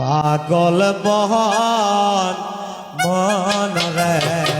পাগল বহন মন রে।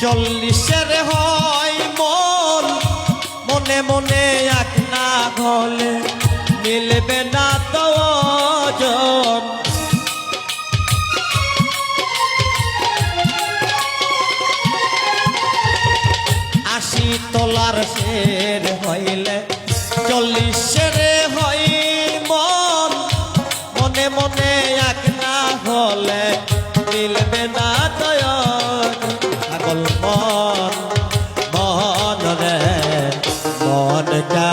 চল্লিশের হয় মন। মনে মনে এক না হলে মিলবে না তো আশি তোলার শের হইলে চল্লিশের হয় মন। মনে মনে এক না হলে মিলবে না দয়ন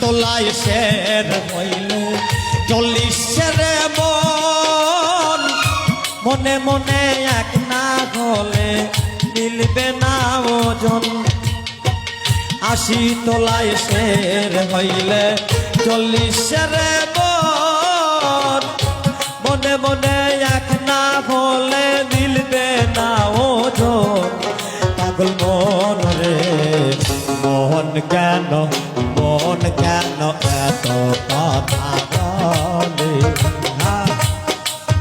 তোলাই শের হইলে চল্লিশের মন, মনে মনে এক না গলে মিলবে না ওজন। আশি তোলাই শের হইলে চল্লিশের কেন এত কথা বলে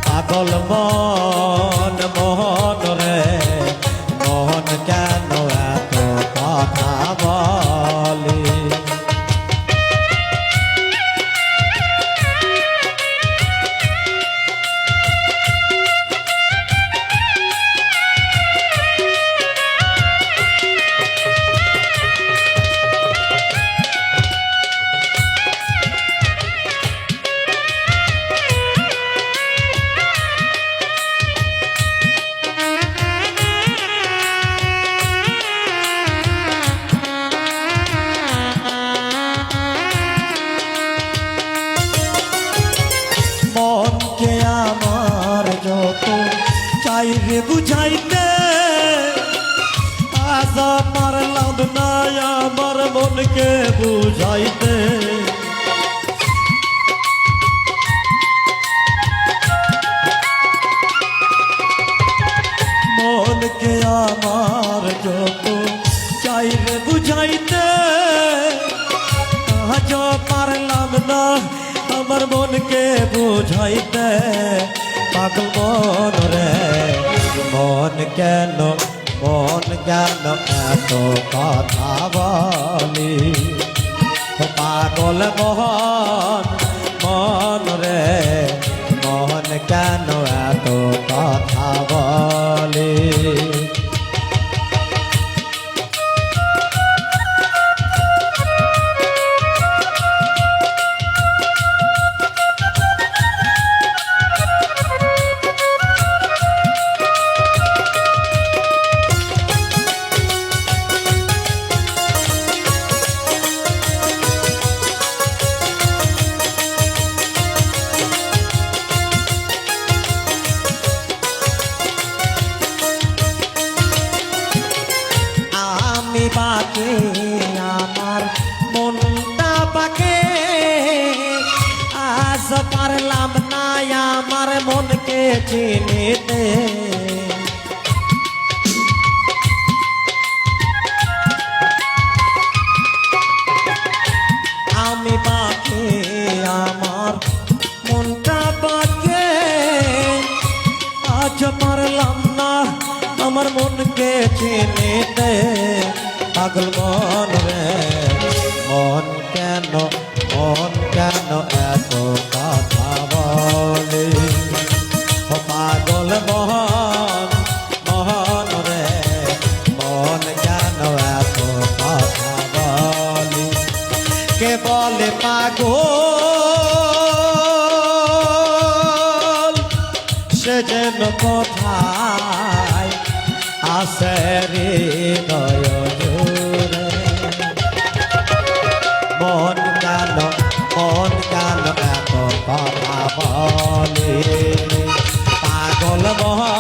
পাগল মন। চাই রে বুঝাইতে, আজ আমার লাভ নাই, আমার মনকে বুঝাইতে। মনকে আমার যত চাই রে বুঝাইতে, আজ পারলাম না আমার মনকে বুঝাইতে। পাগল মন রে। মন কেন মন কেন এত কথা বলি। পাগল মোহন, মন রে, মন কেন এত কথা বলি? পারলাম না, আমার মনকে চিনিতে আমি বাকে আমার মনটা বাকে আজ পারলাম না, আমার মনকে চিনিতে পাগল মন রে, মন কেন মন কেন এত সে যেন আসে রে নয়ন মন কাল মন কাল এত কথা বলে? পাগল মহা